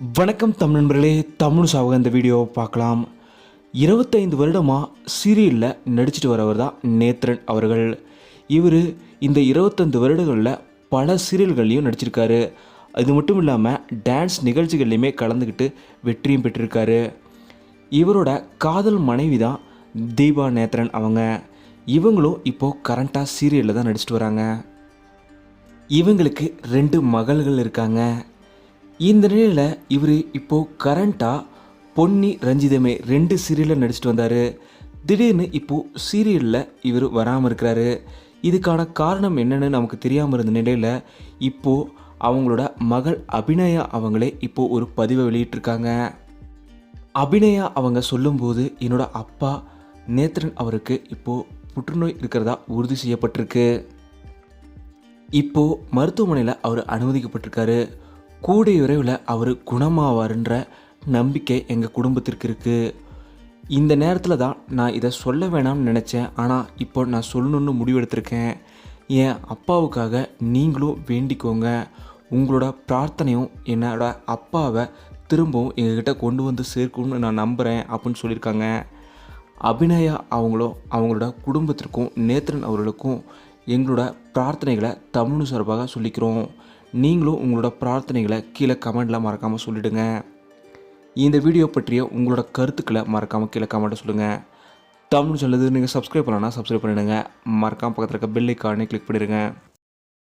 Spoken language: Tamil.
வணக்கம் தமிழ் நண்பர்களே தமிழ் சாவக இந்த வீடியோவை பார்க்கலாம். இருபத்தைந்து வருடமாக சீரியலில் நடிச்சிட்டு வரவர் தான் நேத்ரன் அவர்கள். இவர் இந்த இருபத்தைந்து வருடங்களில் பல சீரியல்கள்லையும் நடிச்சிருக்காரு. அது மட்டும் இல்லாமல் டான்ஸ் நிகழ்ச்சிகள்லையுமே கலந்துக்கிட்டு வெற்றியும் பெற்றிருக்காரு. இவரோட காதல் மனைவி தான் தீபா நேத்ரன் அவங்க. இவங்களும் இப்போது கரண்ட்டாக சீரியலில் தான் நடிச்சிட்டு வராங்க. இவங்களுக்கு ரெண்டு மகள்கள் இருக்காங்க. இந்த நிலையில் இவர் இப்போது கரண்ட்டாக பொன்னி ரஞ்சிதமே ரெண்டு சீரியலில் நடிச்சிட்டு வந்தார். திடீர்னு இப்போது சீரியலில் இவர் வராமல் இருக்கிறாரு. இதுக்கான காரணம் என்னென்னு நமக்கு தெரியாமல் இருந்த நிலையில் இப்போது அவங்களோட மகள் அபிநயா அவங்களே இப்போது ஒரு பதிவை வெளியிட்டிருக்காங்க. அபிநயா அவங்க சொல்லும்போது என்னோட அப்பா நேத்ரன் அவருக்கு இப்போது புற்றுநோய் இருக்கிறதா உறுதி செய்யப்பட்டிருக்கு. இப்போது மருத்துவமனையில் அவர் அனுமதிக்கப்பட்டிருக்காரு. கூடிய விரைவில் அவர் குணமாவாருன்ற நம்பிக்கை எங்கள் குடும்பத்திற்கு இருக்குது இந்த நேரத்தில் தான் நான் இதை சொல்ல வேணாம்னு நினச்சேன். ஆனால் இப்போ நான் சொல்லணும்னு முடிவெடுத்திருக்கேன். என் அப்பாவுக்காக நீங்களும் வேண்டிக்கோங்க. உங்களோட பிரார்த்தனையும் என்னோட அப்பாவை திரும்பவும் எங்ககிட்ட கொண்டு வந்து சேர்க்கும்னு நான் நம்புகிறேன் அப்படின்னு சொல்லியிருக்காங்க. அபிநயா அவங்களும் அவங்களோட குடும்பத்திற்கும் நேத்ரன் அவர்களுக்கும் எங்களோட பிரார்த்தனைகளை தமிழ் சார்பாக சொல்லிக்கிறோம். நீங்களும் உங்களோட பிரார்த்தனைகளை கீழே கமெண்டில் மறக்காமல் சொல்லிவிடுங்க இந்த வீடியோ பற்றிய உங்களோட கருத்துக்களை மறக்காமல் கீழே கமெண்ட்டை சொல்லுங்கள் தமிழ் சொல்லுது நீங்கள் சப்ஸ்கிரைப் பண்ணலன்னா சப்ஸ்கிரைப் பண்ணிடுங்க. மறக்காமல் பக்கத்தில் இருக்க பெல் ஐக்கானே கிளிக் பண்ணிடுங்க.